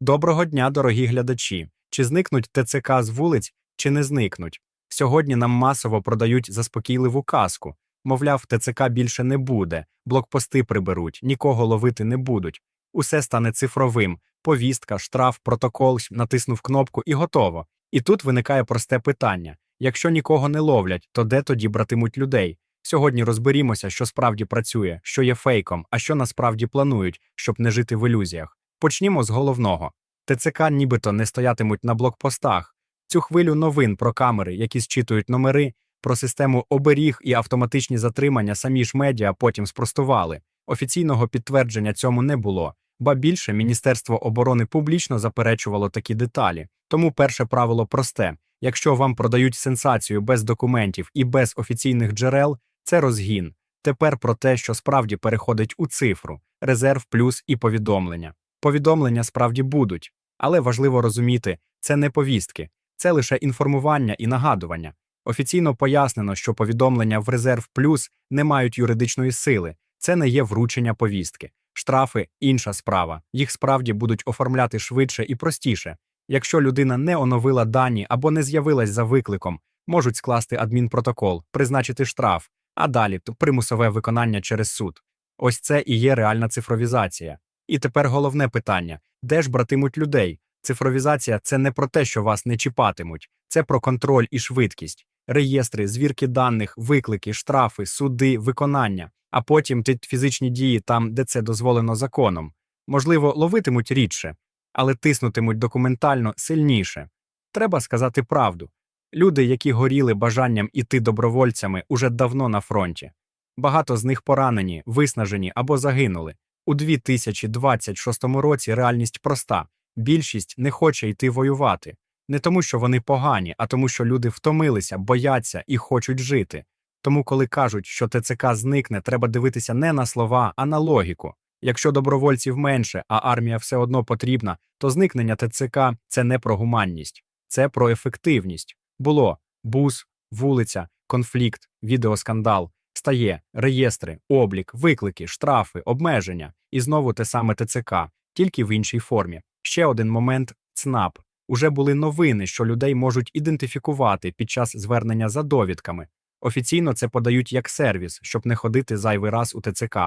Доброго дня, дорогі глядачі. Чи зникнуть ТЦК з вулиць, чи не зникнуть? Сьогодні нам масово продають заспокійливу казку. Мовляв, ТЦК більше не буде, блокпости приберуть, нікого ловити не будуть. Усе стане цифровим. Повістка, штраф, протокол, натиснув кнопку і готово. І тут виникає просте питання: якщо нікого не ловлять, то де тоді братимуть людей? Сьогодні розберімося, що справді працює, що є фейком, а що насправді планують, щоб не жити в ілюзіях. Почнімо з головного. ТЦК нібито не стоятимуть на блокпостах. Цю хвилю новин про камери, які зчитують номери, про систему оберіг і автоматичні затримання самі ж медіа потім спростували. Офіційного підтвердження цьому не було. Ба більше Міністерство оборони публічно заперечувало такі деталі. Тому перше правило просте: якщо вам продають сенсацію без документів і без офіційних джерел, це розгін. Тепер про те, що справді переходить у цифру, резерв плюс і повідомлення. Повідомлення справді будуть, але важливо розуміти, це не повістки, це лише інформування і нагадування. Офіційно пояснено, що повідомлення в резерв плюс не мають юридичної сили, це не є вручення повістки. Штрафи інша справа. Їх справді будуть оформляти швидше і простіше. Якщо людина не оновила дані або не з'явилась за викликом, можуть скласти адмінпротокол, призначити штраф, а далі примусове виконання через суд. Ось це і є реальна цифровізація. І тепер головне питання: де ж братимуть людей? Цифровізація це не про те, що вас не чіпатимуть, це про контроль і швидкість, реєстри, звірки даних, виклики, штрафи, суди, виконання, а потім ті фізичні дії там, де це дозволено законом. Можливо, ловитимуть рідше, але тиснутимуть документально сильніше. Треба сказати правду. Люди, які горіли бажанням іти добровольцями, уже давно на фронті. Багато з них поранені, виснажені або загинули. У 2026 році реальність проста: більшість не хоче йти воювати. Не тому, що вони погані, а тому, що люди втомилися, бояться і хочуть жити. Тому, коли кажуть, що ТЦК зникне, треба дивитися не на слова, а на логіку. Якщо добровольців менше, а армія все одно потрібна, то зникнення ТЦК це не про гуманність, це про ефективність. Було бус, вулиця, конфлікт, відеоскандал, стає, реєстри, облік, виклики, штрафи, обмеження і знову те саме ТЦК, тільки в іншій формі. Ще один момент ЦНАП. Уже були новини, що людей можуть ідентифікувати під час звернення за довідками. Офіційно це подають як сервіс, щоб не ходити зайвий раз у ТЦК.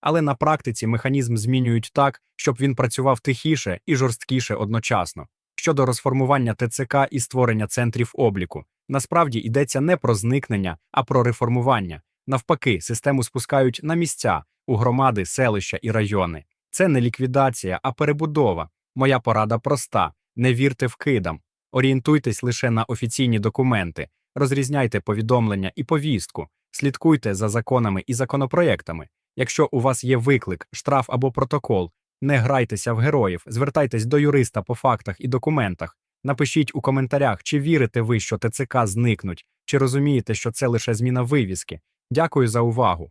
Але на практиці механізм змінюють так, щоб він працював тихіше і жорсткіше одночасно. Щодо розформування ТЦК і створення центрів обліку, насправді йдеться не про зникнення, а про реформування. Навпаки, систему спускають на місця у громади, селища і райони. Це не ліквідація, а перебудова. Моя порада проста: не вірте вкидам, орієнтуйтесь лише на офіційні документи, розрізняйте повідомлення і повістку, слідкуйте за законами і законопроектами. Якщо у вас є виклик, штраф або протокол, не грайтеся в героїв, звертайтесь до юриста по фактах і документах. Напишіть у коментарях, чи вірите ви, що ТЦК зникнуть, чи розумієте, що це лише зміна вивіски. Дякую за увагу.